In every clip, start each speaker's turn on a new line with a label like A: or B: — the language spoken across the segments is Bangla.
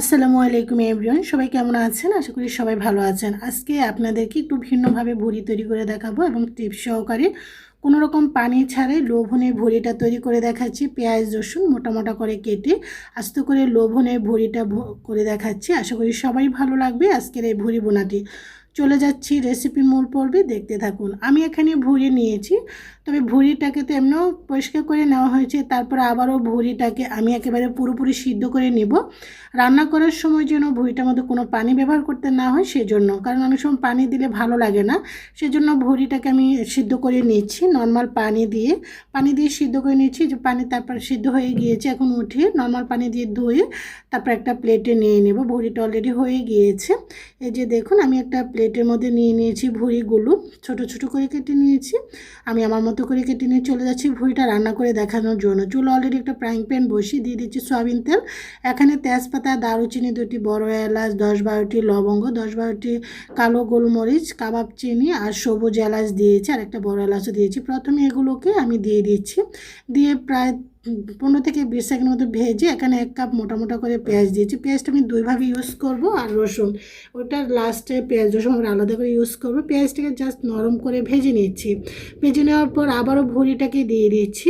A: আসসালামু আলাইকুম এভরিওয়ান, সবাই কেমন আছেন? আশা করি সবাই ভালো আছেন। আজকে আপনাদেরকে একটু ভিন্নভাবে ভুড়ি তৈরি করে দেখাবো এবং টিপ সহকারে কোনো রকম পানি ছাড়াই লোভনে ভুড়িটা তৈরি করে দেখাচ্ছি। পেঁয়াজ, রসুন মোটা মোটা করে কেটে আস্তে করে লোভনে ভুড়িটা করে দেখাচ্ছি। আশা করি সবাই ভালো লাগবে আজকের এই ভুড়ি বোনাটি। চলে যাচ্ছি রেসিপি মূল পর্বে, দেখতে থাকুন। আমি এখানে ভুড়ি নিয়েছি, তবে ভুড়িটাকে তো এমনিও পরিষ্কার করে নেওয়া হয়েছে, তারপরে আবারও ভুড়িটাকে আমি একেবারে পুরোপুরি সিদ্ধ করে নিব। রান্না করার সময় যেন ভুড়িটার মধ্যে কোনো পানি ব্যবহার করতে না হয়, সেজন্য। কারণ অনেক সময় পানি দিলে ভালো লাগে না, সেজন্য ভুড়িটাকে আমি সিদ্ধ করে নিচ্ছি নর্মাল পানি দিয়ে। পানি দিয়ে সিদ্ধ করে নিচ্ছি, যে পানি তারপর সিদ্ধ হয়ে গিয়েছে, এখন উঠিয়ে নর্মাল পানি দিয়ে ধুয়ে তারপর একটা প্লেটে নিয়ে নেব। ভুড়িটা অলরেডি হয়ে গিয়েছে। এই যে দেখুন, আমি একটা প্লেটের মধ্যে নিয়ে নিয়েছি ভুঁড়িগুলো ছোট ছোট করে কেটে নিয়েছি। আমি আমার মতো করে কেটে নিয়ে চলে যাচ্ছি ভুঁড়িটা রান্না করে দেখানোর জন্য। চুলো অলরেডি একটা ফ্রাইং প্যান বসিয়ে দিয়ে দিচ্ছি সয়াবিন তেল। এখানে তেজপাতা, দারুচিনি দুটি বড় এলাচ, দশ বারোটি লবঙ্গ, দশ বারোটি কালো গোলমরিচ, কাবাব চিনি আর সবুজ এলাচ দিয়েছি। আর একটা বড় এলাচও দিয়েছি। প্রথমে এগুলোকে আমি দিয়ে দিচ্ছি। দিয়ে প্রায় পনেরো থেকে বিশ সেকেন্ড মতো ভেজে এখানে এক কাপ মোটা মোটা করে পেঁয়াজ দিয়েছি। পেঁয়াজটা আমি দুইভাবে ইউজ করব আর রসুন। ওটার লাস্টে পেঁয়াজ, রসুন আমরা আলাদা করে ইউজ করব। পেঁয়াজটাকে জাস্ট নরম করে ভেজে নিচ্ছি। ভেজে নেওয়ার পর আবারও ভুড়িটাকে দিয়ে দিচ্ছি।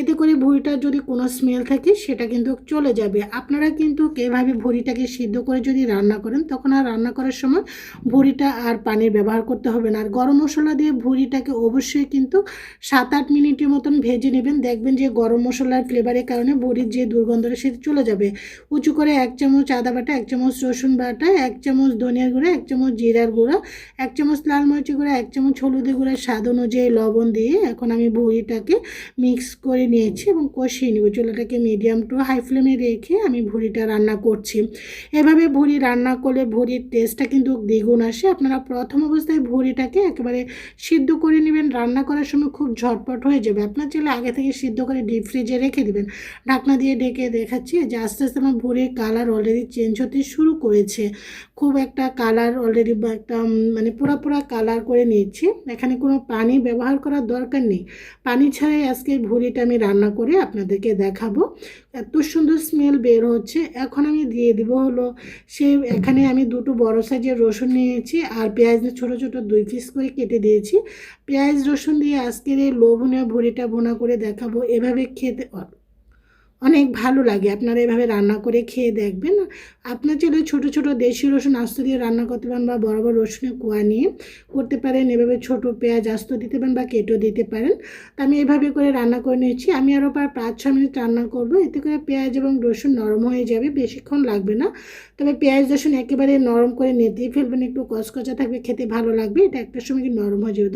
A: এতে করে ভুড়িটার যদি কোনো স্মেল থাকে সেটা কিন্তু চলে যাবে। আপনারা কিন্তু এভাবে ভুড়িটাকে সিদ্ধ করে যদি রান্না করেন, তখন আর রান্না করার সময় ভুড়িটা আর পানির ব্যবহার করতে হবে না। আর গরম মশলা দিয়ে ভুড়িটাকে অবশ্যই কিন্তু সাত আট মিনিটের মতন ভেজে নেবেন। দেখবেন যে গরম মশলার ফ্লেভারের কারণে ভুড়ির যে দুর্গন্ধটা সেটা চলে যাবে। উঁচু করে এক চামচ আদা বাটা, এক চামচ রসুন বাটা, এক চামচ ধনিয়ার গুঁড়া, এক চামচ জিরার গুঁড়া, এক চামচ লাল মরিচের গুঁড়া, এক চামচ হলুদের গুঁড়া, স্বাদ অনুযায়ী লবণ দিয়ে এখন আমি ভুড়িটাকে মিক্স করে নিয়েছি এবং কষিয়ে নেব। চুলাটাকে মিডিয়াম টু হাই ফ্লেমে রেখে আমি ভুড়িটা রান্না করছি। এভাবে ভুড়ি রান্না করলে ভুড়ির টেস্টটা কিন্তু দ্বিগুণ আসে। আপনারা প্রথম অবস্থায় ভুড়িটাকে একেবারে সিদ্ধ করে নেবেন। রান্না করার সময় খুব ঝটপট হয়ে যাবে। আপনার চাইলে আগে থেকে সিদ্ধ করে ডিপ ফ্রিজে রেখে দিবেন। ঢাকনা দিয়ে ঢেকে দেখাচ্ছি যে আস্তে আস্তে আমার ভুড়ির কালার অলরেডি চেঞ্জ হতে শুরু করেছে। খুব একটা কালার অলরেডি বা একটা মানে পুরা পুরা কালার করে নিয়েছি। এখানে কোনো পানি ব্যবহার করার দরকার নেই। পানি ছাড়াই আজকে ভুড়িটা আমি রান্না করে আপনাদেরকে দেখাবো। এত সুন্দর স্মেল বের হচ্ছে। এখন আমি দিয়ে দিব হলো সে এখানে আমি দুটো বড় সাইজের রসুন নিয়েছি আর পেঁয়াজ ছোটো ছোটো দুই পিস করে কেটে দিয়েছি। পেঁয়াজ রসুন দিয়ে আজকের এই লোভনীয় ভুড়িটা বোনা করে দেখাবো। এভাবে খেতে である。অনেক ভালো লাগে। আপনারা এভাবে রান্না করে খেয়ে দেখবেন। আপনার চাইলে ছোটো ছোটো দেশি রসুন আস্ত দিয়ে রান্না করতে পারেন বা বড় বড় রসুনের কোয়া নিয়ে করতে পারেন। এভাবে ছোটো পেঁয়াজ আস্ত দিতে পারেন বা কেটো দিতে পারেন। তো আমি এভাবে করে রান্না করে নিয়েছি। আমি আরও প্রায় পাঁচ ছ মিনিট রান্না করব। এতে করে পেঁয়াজ এবং রসুন নরম হয়ে যাবে, বেশিক্ষণ লাগবে না। তবে পেঁয়াজ, রসুন একেবারে নরম করে নেতেই ফেলবেন। একটু কচকচা থাকবে, খেতে ভালো লাগবে। এটা একটা সময় নরম হয়ে যাবে।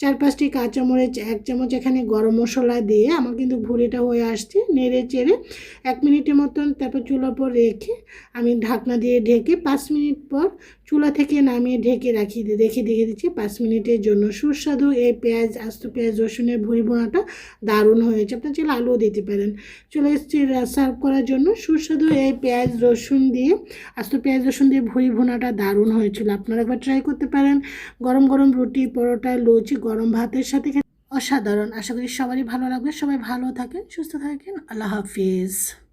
A: চার পাঁচটি কাঁচামরিচ, এক চামচ এখানে গরম মশলা দিয়ে আমার কিন্তু ভুড়িটা হয়ে আসছে। নেড়ে এক মিনিটের মতন তারপর চুলার পর রেখে আমি ঢাকনা দিয়ে ঢেকে পাঁচ মিনিট পর চুলা থেকে নামিয়ে ঢেকে রাখি, রেখে দেখে দিচ্ছি পাঁচ মিনিটের জন্য। সুস্বাদু এই পেঁয়াজ, আস্ত পেঁয়াজ, রসুনের ভুড়ি বোনাটা দারুণ হয়েছে। আপনার চাইলে আলুও দিতে পারেন। চলে এসেছি সার্ভ করার জন্য। সুস্বাদু এই পেঁয়াজ, রসুন দিয়ে, আস্ত পেঁয়াজ, রসুন দিয়ে ভুড়ি ভুনাটা দারুণ হয়েছিল। আপনারা একবার ট্রাই করতে পারেন। গরম গরম রুটি, পরোটা, লুচি, গরম ভাতের সাথে অসাধারণ। আশা করি সবারই ভালো লাগবে। সবাই ভালো থাকেন সুস্থ থাকেন। আল্লাহ হাফিজ।